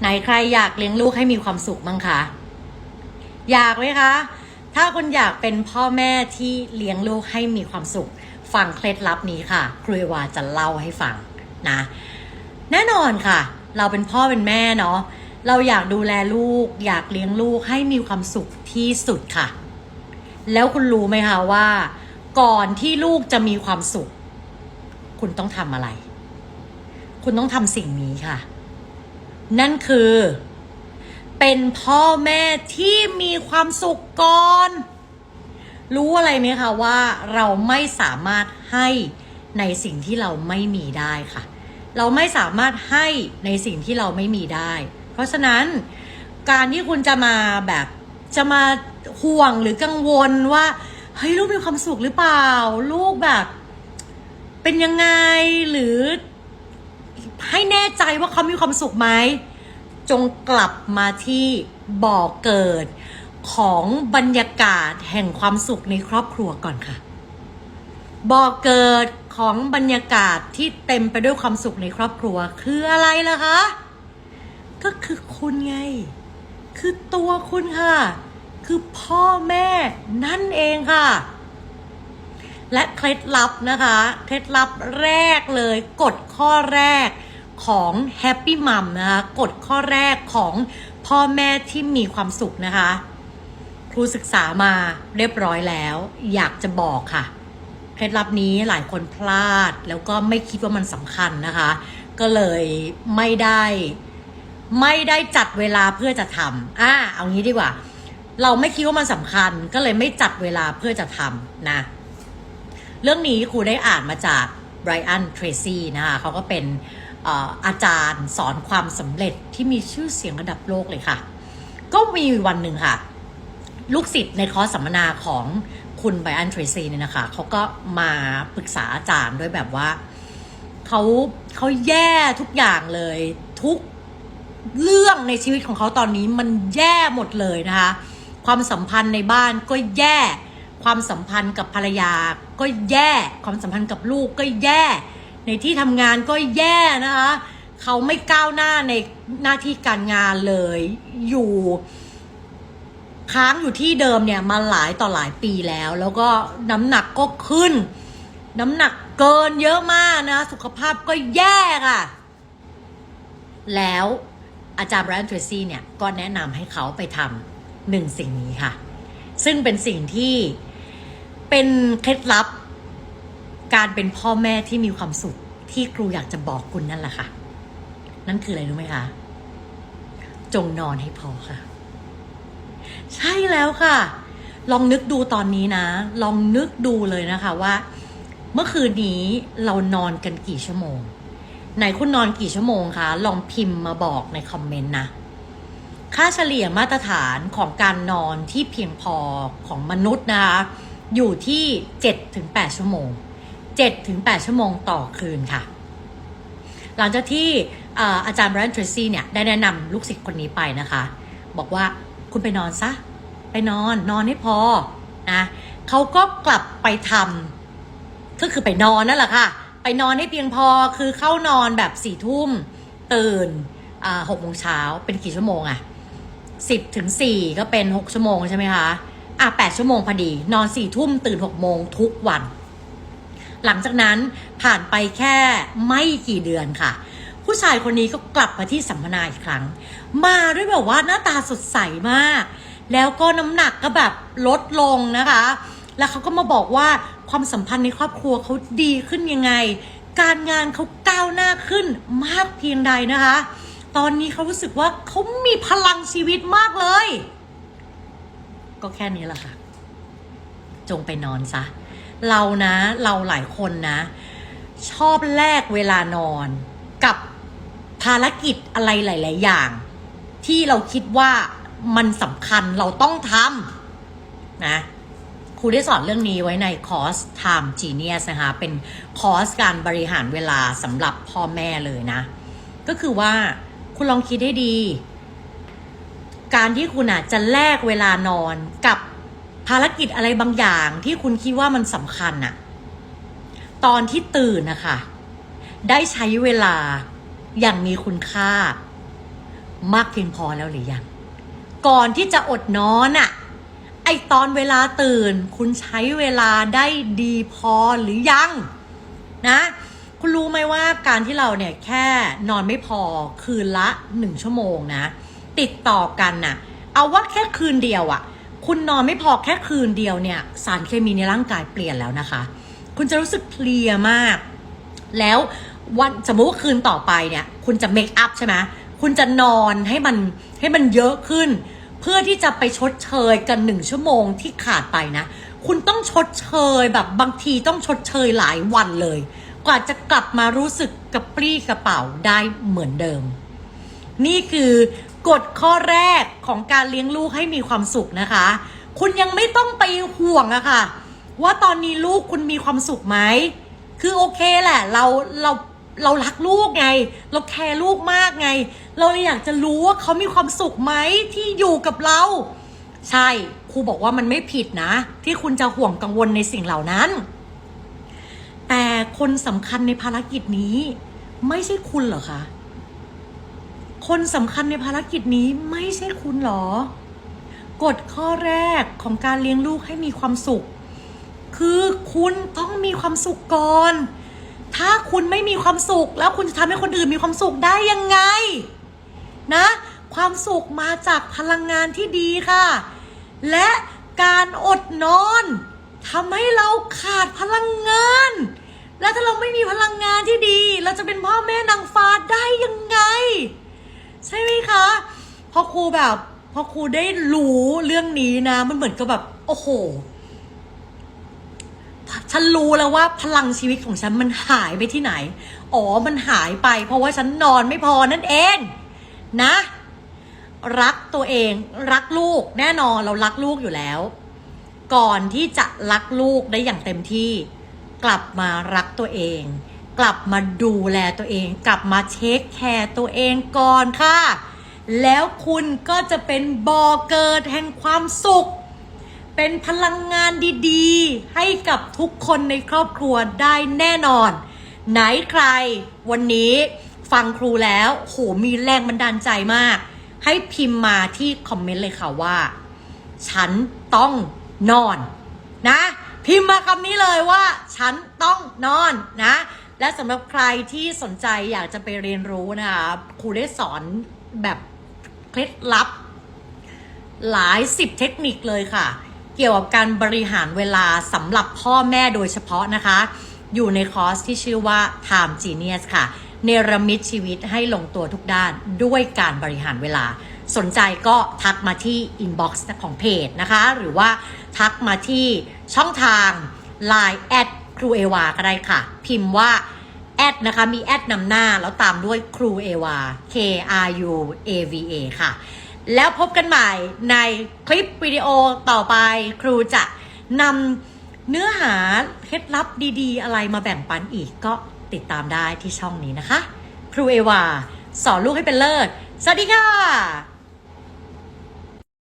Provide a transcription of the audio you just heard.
ไหนใครอยากเลี้ยงลูกให้มีความสุขบ้างคะ อยากไหมคะ ถ้าคุณอยากเป็นพ่อแม่ที่เลี้ยงลูกให้มีความสุข ฟังเคล็ดลับนี้ค่ะ ครูเอวาจะเล่าให้ฟังนะ แน่นอนค่ะ เราเป็นพ่อเป็นแม่เนาะ เราอยากดูแลลูก อยากเลี้ยงลูกให้มีความสุขที่สุดค่ะ แล้วคุณรู้ไหมคะว่า ก่อนที่ลูกจะมีความสุข คุณต้องทำอะไร คุณต้องทำสิ่งนี้ค่ะ นั่นคือ เป็นพ่อแม่ที่มีความสุขก่อน รู้อะไรไหมคะว่าเราไม่สามารถให้ในสิ่งที่เราไม่มีได้ค่ะ เราไม่สามารถให้ในสิ่งที่เราไม่มีได้ เพราะฉะนั้นการที่คุณจะมาแบบจะมาห่วงหรือกังวลว่าเฮ้ยลูกมีความสุขหรือเปล่า ลูกแบบ เป็นยังไงหรือ ให้แน่ใจว่าเขามีความสุขไหม จงกลับมาที่บ่อเกิด ของบรรยากาศแห่งความสุขในครอบครัวก่อนค่ะ บ่อเกิดของบรรยากาศที่เต็มไปด้วยความสุขในครอบครัว คืออะไรล่ะคะ ก็คือคุณไง คือตัวคุณค่ะ คือพ่อแม่นั่นเองค่ะ และเคล็ดลับนะคะ เคล็ดลับแรกเลย กฎข้อแรก ของ Happy Mom นะคะกฎข้อแรกของพ่อแม่ที่มีความสุขนะคะ ครูศึกษามาเรียบร้อยแล้ว อยากจะบอกค่ะ เคล็ดลับนี้หลายคนพลาดแล้วก็ไม่คิดว่ามันสำคัญนะคะ ก็เลยไม่ได้ ไม่ได้จัดเวลาเพื่อจะทำอ่าเอางี้ดีกว่า เราไม่คิดว่ามันสำคัญ ก็เลยไม่จัดเวลาเพื่อจะทำนะ เรื่องนี้ครูได้อ่านมาจากไบรอันเทรซี่นะคะเขาก็เป็น อาจารย์สอนความสำเร็จที่มีชื่อเสียงระดับโลกเลยค่ะ ก็มีวันหนึ่งค่ะ ลูกศิษย์ในคอร์สสัมมนาของคุณไบอันเทรซีเนี่ยนะคะเขาก็มาปรึกษาอาจารย์ด้วยแบบว่าเขาเขาแย่ทุกอย่างเลยทุกเรื่องในชีวิตของเขาตอนนี้มันแย่หมดเลยนะคะ ความสัมพันธ์ในบ้านก็แย่ ความสัมพันธ์กับภรรยาก็แย่ ความสัมพันธ์กับลูกก็แย่ ในที่ทำงานก็แย่นะคะ เขาไม่ก้าวหน้าในหน้าที่การงานเลย อยู่ค้างอยู่ที่เดิมเนี่ยมาหลายต่อหลายปีแล้ว แล้วก็น้ำหนักก็ขึ้น น้ำหนักเกินเยอะมากนะ สุขภาพก็แย่ค่ะ แล้วอาจารย์แบรนด์เทรซี่เนี่ย ก็แนะนำให้เขาไปทำหนึ่งสิ่งนี้ค่ะ ซึ่งเป็นสิ่งที่เป็นเคล็ดลับ การเป็นพ่อแม่ที่มีความสุขที่ครูอยากจะบอกคุณนั่นแหละค่ะ นั่นคืออะไรรู้ไหมคะ จงนอนให้พอค่ะ ใช่แล้วค่ะ ลองนึกดูตอนนี้นะ ลองนึกดูเลยนะคะว่า เมื่อคืนนี้เรานอนกันกี่ชั่วโมง ไหนคุณนอนกี่ชั่วโมงคะ ลองพิมพ์มาบอกในคอมเมนต์นะ ค่าเฉลี่ยมาตรฐานของการนอนที่เพียงพอของมนุษย์นะคะ อยู่ที่ 7-8 ชั่วโมง 7-8 ชั่วโมงต่อคืนค่ะ หลังจากที่อาจารย์แบรนด์เทรซี่เนี่ยได้แนะนำลูกศิษย์คนนี้ไปนะคะ บอกว่าคุณไปนอนซะ ไปนอนนอนให้พอนะเขาก็กลับไปทำก็คือไปนอนนั่นแหละค่ะ ไปนอนให้เพียงพอคือเข้านอนแบบสี่ทุ่มตื่นหกโมงเช้าเป็นกี่ชั่วโมงอะสิบถึงสี่ก็เป็นหกชั่วโมงใช่ไหมคะอะแปดชั่วโมงพอดี นอนสี่ทุ่มตื่นหกโมงทุกวัน หลังจากนั้นผ่านไปแค่ไม่กี่เดือนค่ะ ผู้ชายคนนี้ก็กลับมาที่สัมมนาอีกครั้ง มาด้วยแบบว่าหน้าตาสดใสมาก แล้วก็น้ำหนักก็แบบลดลงนะคะ แล้วเขาก็มาบอกว่าความสัมพันธ์ในครอบครัวเขาดีขึ้นยังไง การงานเขาก้าวหน้าขึ้นมากเพียงใดนะคะ ตอนนี้เขารู้สึกว่าเขามีพลังชีวิตมากเลย ก็แค่นี้แหละค่ะ จงไปนอนซะ เรานะ เราหลายคนนะ ชอบแลกเวลานอนกับภารกิจอะไรหลาย ๆ อย่าง ที่เราคิดว่ามันสำคัญเราต้องทำนะครูได้สอนเรื่องนี้ไว้ในคอร์ส Time Genius นะคะ เป็นคอร์สการบริหารเวลาสำหรับพ่อแม่เลยนะ ก็คือว่าคุณลองคิดให้ดี การที่คุณอาจจะแลกเวลานอนกับ ภารกิจอะไรบางอย่างที่คุณคิดว่ามันสำคัญน่ะตอนที่ตื่นนะคะได้ใช้เวลาอย่างมีคุณค่า มากเพียงพอแล้วหรือยัง ก่อนที่จะอดนอนอะไอตอนเวลาตื่น คุณใช้เวลาได้ดีพอหรือยัง นะ คุณรู้ไหมว่าการที่เราเนี่ยแค่นอนไม่พอคืนละหนึ่งชั่วโมงนะ ติดต่อกันน่ะ เอาว่าแค่คืนเดียวอะ่ะ คุณนอนไม่พอแค่คืนเดียวเนี่ย สารเคมีในร่างกายเปลี่ยนแล้วนะคะ คุณจะรู้สึกเพลียมาก แล้ววันสมมติว่าคืนต่อไปเนี่ย คุณจะเมคอัพใช่ไหมคุณจะนอนให้มันให้มันเยอะขึ้น เพื่อที่จะไปชดเชยกันหนึ่งชั่วโมงที่ขาดไปนะ คุณต้องชดเชยแบบบางทีต้องชดเชยหลายวันเลย กว่าจะกลับมารู้สึกกระปรี้กระเป๋าได้เหมือนเดิม นี่คือ กฎข้อแรกของการเลี้ยงลูกให้มีความสุขนะคะ คุณยังไม่ต้องไปห่วงอะค่ะ ว่าตอนนี้ลูกคุณมีความสุขไหม คือโอเคแหละ เราเราเรารักลูกไง เราแคร์ลูกมากไง เราเลยอยากจะรู้ว่าเขามีความสุขไหมที่อยู่กับเรา ใช่ครูบอกว่ามันไม่ผิดนะ ที่คุณจะห่วงกังวลในสิ่งเหล่านั้น แต่คนสำคัญในภารกิจนี้ ไม่ใช่คุณเหรอคะ คนสำคัญในภารกิจนี้ไม่ใช่คุณเหรอกฎข้อแรกของการเลี้ยงลูกให้มีความสุข คือคุณต้องมีความสุขก่อน ถ้าคุณไม่มีความสุข แล้วคุณจะทำให้คนอื่นมีความสุขได้ยังไง นะ ความสุขมาจากพลังงานที่ดีค่ะ และการอดนอนทำให้เราขาดพลังงาน แล้วถ้าเราไม่มีพลังงานที่ดี เราจะเป็นพ่อแม่นางฟ้าได้ยังไง ใช่ไหมคะพอครูแบบพอครูได้รู้เรื่องนี้นะ มันเหมือนกับแบบ โอ้โหฉันรู้แล้วว่าพลังชีวิตของฉันมันหายไปที่ไหน อ๋อ มันหายไป เพราะว่าฉันนอนไม่พอนั่นเอง นะ รักตัวเอง รักลูก แน่นอนเรารักลูกอยู่แล้ว ก่อนที่จะรักลูกได้อย่างเต็มที่ กลับมารักตัวเอง กลับมาดูแลตัวเอง กลับมาเช็คแคร์ตัวเองก่อนค่ะ แล้วคุณก็จะเป็นบ่อเกิดแห่งความสุข เป็นพลังงานดีๆ ให้กับทุกคนในครอบครัวได้แน่นอน ไหนใคร วันนี้ฟังครูแล้วโหมีแรงบันดาลใจมาก ให้พิมพ์มาที่คอมเมนต์เลยค่ะว่า ฉันต้องนอน นะ พิมพ์มาคำนี้เลยว่า ฉันต้องนอนนะ และสำหรับใครที่สนใจอยากจะไปเรียนรู้นะคะครูได้สอนแบบเคล็ดลับ หลายสิบเทคนิคเลยค่ะ เกี่ยวกับการบริหารเวลาสำหรับพ่อแม่โดยเฉพาะนะคะ อยู่ในคอร์สที่ชื่อว่า Time Genius ค่ะ เนรมิตชีวิตให้ลงตัวทุกด้านด้วยการบริหารเวลา สนใจก็ทักมาที่ inbox ของเพจนะคะ หรือว่าทักมาที่ช่องทาง Line แอด ครูเอวาก็ได้ค่ะ พิมพ์ว่าแอดนะคะ มีแอดนำหน้าแล้วตามด้วยครูเอวา K R U A V A ค่ะ แล้วพบกันใหม่ในคลิปวิดีโอต่อไป ครูจะนำเนื้อหาเคล็ดลับดีๆ อะไรมาแบ่งปันอีกก็ติดตามได้ที่ช่องนี้นะคะ ครูเอวา สอนลูกให้เป็นเลิศ สวัสดีค่ะ